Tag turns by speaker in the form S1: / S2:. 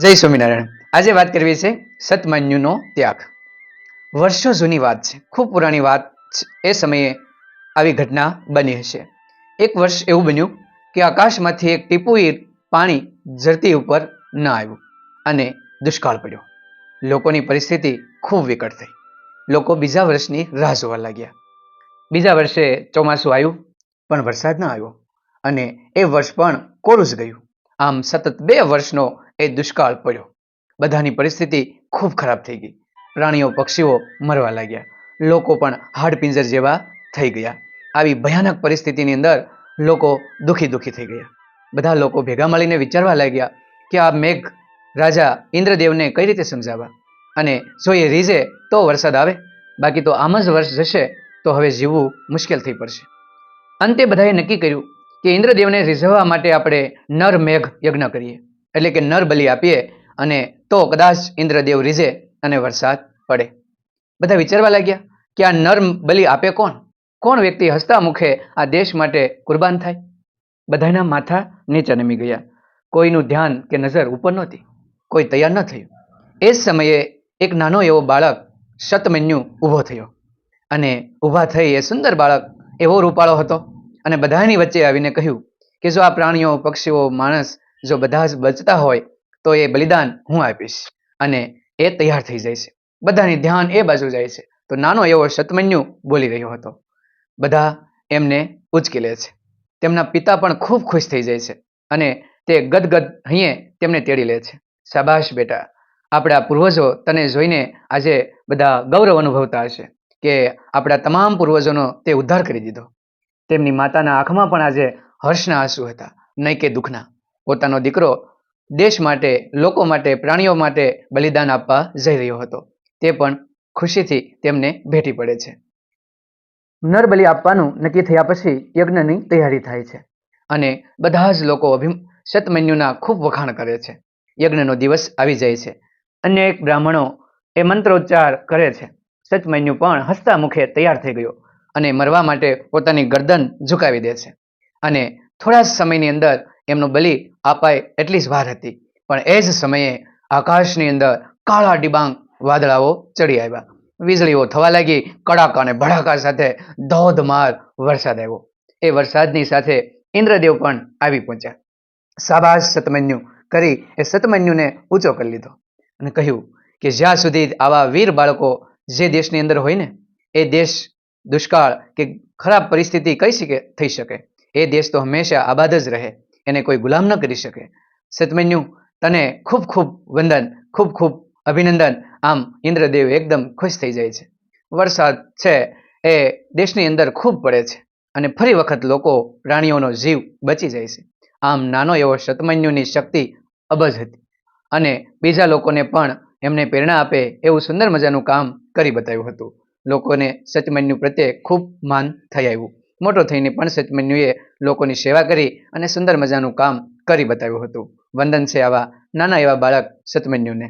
S1: જય સ્વામિનારાયણ. આજે વાત કરવી છે સતમાન્યુનો ત્યાગ. વર્ષો જૂની વાત છે. ખૂબ પુરાણી વાત એ સમયે આવી ઘટના બની હશે. એક વર્ષ એવું બન્યું કે આકાશમાંથી એક ટીપુએ પાણી ધરતી ઉપર ન આવ્યું અને દુષ્કાળ પડ્યો. લોકોની પરિસ્થિતિ ખૂબ વિકટ થઈ. લોકો બીજા વર્ષની રાહ જોવા લાગ્યા. બીજા વર્ષે ચોમાસું આવ્યું, પણ વરસાદ ન આવ્યો અને એ વર્ષ પણ કોરું જ ગયું. આમ સતત બે વર્ષનો એ દુષ્કાળ પડ્યો. બધાની પરિસ્થિતિ ખૂબ ખરાબ થઈ ગઈ. પ્રાણીઓ, પક્ષીઓ મરવા લાગ્યા. લોકો પણ હાડપિંજર જેવા થઈ ગયા. આવી ભયાનક પરિસ્થિતિની અંદર લોકો દુખી દુઃખી થઈ ગયા. બધા લોકો ભેગા મળીને વિચારવા લાગ્યા કે આ મેઘ રાજા ઇન્દ્રદેવને કઈ રીતે સમજાવવા? અને જો એ રીઝે તો વરસાદ આવે? બાકી તો આમ જ વર્ષ જશે, તો હવે જીવવું મુશ્કેલ થઈ પડશે. અંતે બધાએ નક્કી કર્યું કે ઇન્દ્રદેવને રીઝવવા માટે આપણે નર મેઘ યજ્ઞ કરીએ. એટલે કે નર બલિ આપીએ અને તો કદાચ ઇન્દ્રદેવ રીઝે અને વરસાદ પડે. બધા વિચારવા લાગ્યા કે આ નર બલિ આપે કોણ? કોણ વ્યક્તિ હસતા મુખે આ દેશ માટે કુરબાન થાય? બધાના માથા નીચે નમી ગયા. કોઈનું ધ્યાન કે નજર ઉપર નહોતી. કોઈ તૈયાર ન થયું. એ જ સમયે એક નાનો એવો બાળક શતમન્યુ ઊભો થયો. અને ઊભા થઈ એ સુંદર બાળક એવો રૂપાળો હતો. અને બધાની વચ્ચે આવીને કહ્યું કે જો આ પ્રાણીઓ, પક્ષીઓ, માણસ જો બધા જ બચતા હોય, તો એ બલિદાન હું આપીશ અને એ તૈયાર થઈ જાય છે. બધાની ધ્યાન એ બાજુ જાય છે. તો નાનો એવો શતમન્યુ બોલી રહ્યો હતો. બધા એમને ઉચકી લે છે. તેમના પિતા પણ ખૂબ ખુશ થઈ જાય છે અને તે ગદગદ હૈયે તેમને તેડી લે છે. શાબાશ બેટા. આપણા પૂર્વજો તને જોઈને આજે બધા ગૌરવ અનુભવતા હશે કે આપણા તમામ પૂર્વજોનો તે ઉદ્ધાર કરી દીધો. તેમની માતાના આંખમાં પણ આજે હર્ષના આંસુ હતા. નહીં કે દુઃખના. પોતાનો દીકરો દેશ માટે, લોકો માટે, પ્રાણીઓ માટે બલિદાન આપવા જઈ રહ્યો હતો. તે પણ ખુશીથી તેમને ભેટી પડે છે. નર બલિ આપવાનું નક્કી થયા પછી યજ્ઞની તૈયારી થાય છે અને બધા જ લોકો અભિ શતમન્યુના ખૂબ વખાણ કરે છે. યજ્ઞનો દિવસ આવી જાય છે. અન્ય એક બ્રાહ્મણો એ મંત્રોચ્ચાર કરે છે. શતમન્યુ પણ હસતા મુખે તૈયાર થઈ ગયો અને મરવા માટે પોતાની ગરદન ઝુકાવી દે છે. અને થોડા જ સમયની અંદર એમનો બલિ અપાય એટલી જ વાર હતી. પણ એ જ સમયે આકાશની અંદર કાળા ડિબાંગ વાદળાઓ ચડી આવ્યા. વીજળીઓ થવા લાગી, કડાકા અને ભડાકા સાથે ધોધમાર વરસાદ આવ્યો. એ વરસાદની સાથે ઇન્દ્રદેવ પણ આવી પહોંચ્યા. શાબાશ સતમન્યુ કરી એ સતમન્યુને ઊંચો કરી લીધો અને કહ્યું કે જ્યાં સુધી આવા વીર બાળકો જે દેશની અંદર હોય ને, એ દેશ દુષ્કાળ કે ખરાબ પરિસ્થિતિ કઈ શકે, થઈ શકે. એ દેશ તો હંમેશા આબાદ જ રહે. એને કોઈ ગુલામ ન કરી શકે. સતમન્યુ, તને ખૂબ ખૂબ વંદન, ખૂબ ખૂબ અભિનંદન. આમ ઇન્દ્રદેવ એકદમ ખુશ થઈ જાય છે. વરસાદ છે એ દેશની અંદર ખૂબ પડે છે અને ફરી વખત લોકો પ્રાણીઓનો જીવ બચી જાય છે. આમ નાનો એવો શતમન્યુની શક્તિ અબજ હતી અને બીજા લોકોને પણ એમને પ્રેરણા આપે એવું સુંદર મજાનું કામ કરી બતાવ્યું હતું. લોકોને સચમન્યુ પ્રત્યે ખૂબ માન થઈ આવ્યું. મોટો થઈને પણ સચમન્યુએ લોકોની સેવા કરી અને સુંદર મજાનું કામ કરી બતાવ્યું હતું. વંદન છે આવા નાના એવા બાળક સતમન્યુને